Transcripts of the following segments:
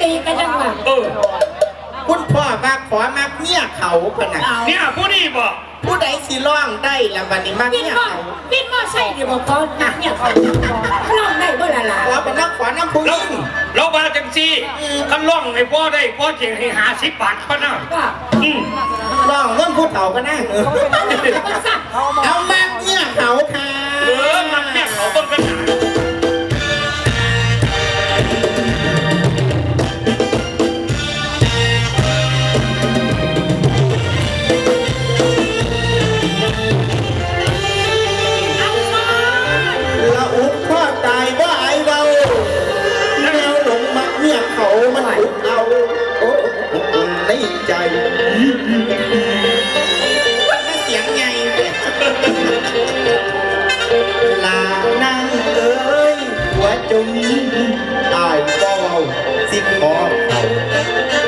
ตีกันจังหวะเออ คุณพ่อมากขอมากเนี่ยเขาขนาดเนี่ยผู้นี้บอกผู้ใดสิร้องได้ละวันนี้มากวินเนี่ยมอเขาวินมอใช่หรือบอกเขาหนัเนี่ยเขาร้องได้บ่ละล่ะเราเป็นนักขอนักพุเราง เรามาจังซี่อืคันล่องให้พ่อได้พ่อเจียงให้หาสิบบาทก็น่ะว่าอืมร้องเรื่องผู้เฒ่าก็น่าเออเอามากเนี่ยเขาค่ะเออมันเนี่ยเขาเบิ่งกันหนา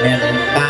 And mind.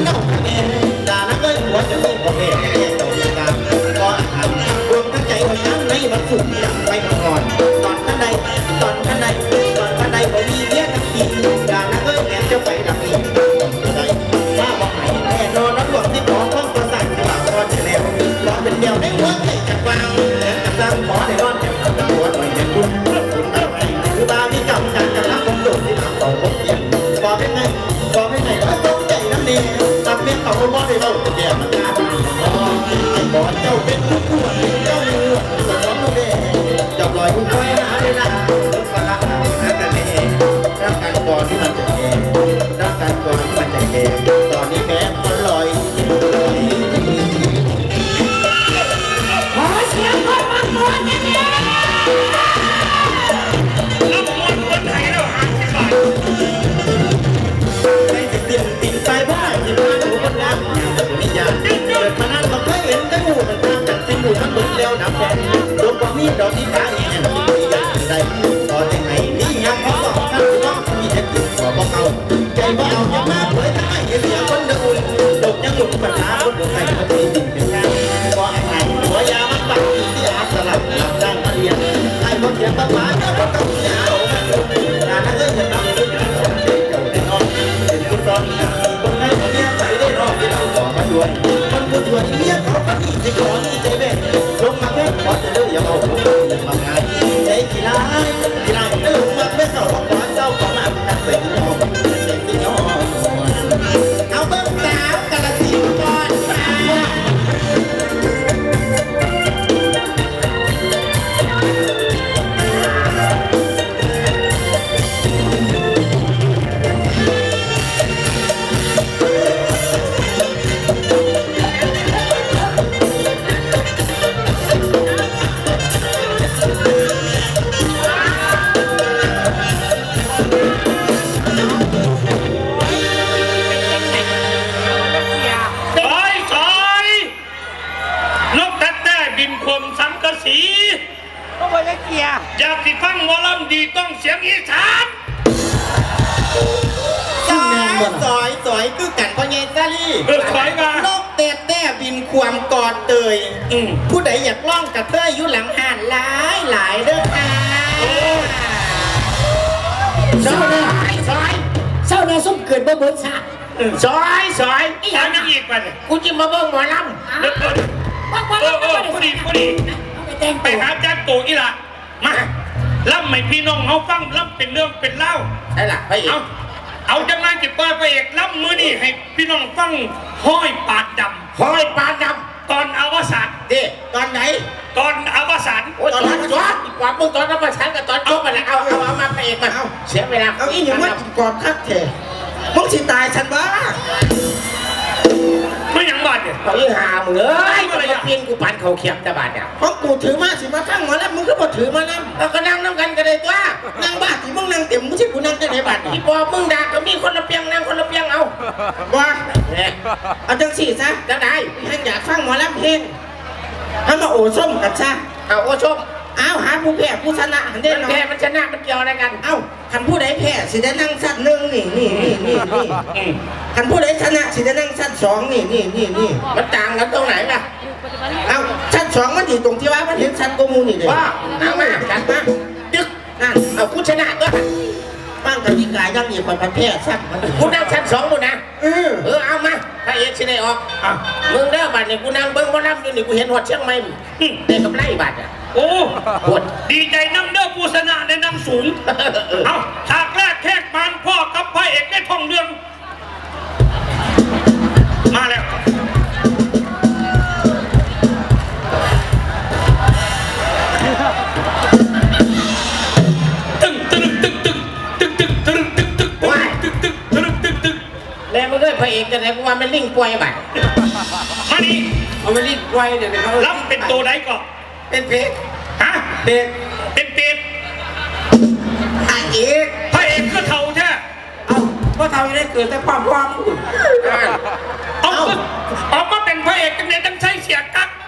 んなことね。the whole out again. don't need that. เยซาลี่เออถอยมาลกเต่แต่บินความกอดเตย อืผู้ใดอยากล่องกับเธออยู่หลังห่านหลายหลายเด้อค่ะซอยซอยเศร้านาส้มเกิดบ่เบิดซะซอยซอยอีหยัางมนะอีกมันยกูจิมาเบิ่งหมอลเออเออำเอรัอกเอมันอพอดีได้พอดีไปแต่ไปตัวหาจ้างตู่อีหละมาล่ำไม่พี่น้องเขาฟังล่ำเป็นเรื่องเป็นเล่า ได้ล่ะไปอีกเอา เอาจังไรจิบป้ายพระเอกล้ำมือนี่ให้พี่น้องฟังห้อยปาดดหอยปลาดำตอนอวสานำเด็ตอนไหนตอนอวสานโอ้ยตอนนั้นจอดอีกกว่ามึงตอนนั้นมาชันกับตอนจบมาแล้วเอาเอาเอามาพระเอกมาเอาเสียเวลาเอาอีหยังมากินกรอบคักแท้มึงสิตายฉันบ้าไม่หยังบาดเนี่ยเขาอีหามึงเอ้ยมันมาเพียนกูปันเขาเขียมตะบาดเนี่ยเพราะกูถือมาสิมาข้างหมอแล้วมึงก็บ่ถือมาแล้วเราก็นั่งน้ำกันกันเลยตัว นั่งบ้าที่มึ งนั่งเต็มมึงใช่กูนั่งได้ไหนบาทอีนี่ปอมึงด่าก็มีคนละเปียงนั่งคนละเปียงเอาว่าเอาจังสี่ซะจะได้ท่านอยากฟังหมอลำเพลงให้มาโอ้ส้มกันซะเอาโอ้ชมเอาหาผู้แพ้ผู้ชนะหันเด่นเนาแพ้มันชนะมันเกี่ยวอะไรกัน เอาคันผู้ใดแพ้สิได้นั่งสั้นหนึ่งนี่นี่นี่นี่นี่คันผู้ใดชนะสิได้นั่งสั้นสองนี่นี่นี่นี่มันต่างกันตรงไหนล่ะเอาชั้นสองมันอยู่ตรงที่ว่ามันเห็นชั้นกมูนี่เด้ว่าเอามาจัดมา นั่นเอากูชนะก็บ้างกับพี่กายยังอีกคนพันแพ้สั้นมันกูนั่งชั้นสองกูนะเออเออเอามาพระเอกสิได้ออกอะมึงเด้อบัดนี่กูนั่งเบิ้งบ่รับอยู่นี่กูเห็นหอดเชียงใหม่มึงได้กำไรบัดอะโอ้ปวดดีใจน้ำเด้อผู้ชนะในน้ำสูงเอาฉากแรกแขกมานพ่อกับพระเอกได้ท่องเรื่องมาแล้วีกจะไหนกูว่ามันลิงป่วยไปฮันนี่เอาไปลิงป่วยเดี๋ยเขารับเป็นตัวไหนก่อนเป็นเพกฮะเพกเป็นเพกพระเอกพระเอกก็เท่าแท้เอาก็เท่าได้เกิดแต่ความความอุ่เอาออกมาเป็นพระเอกกันเน่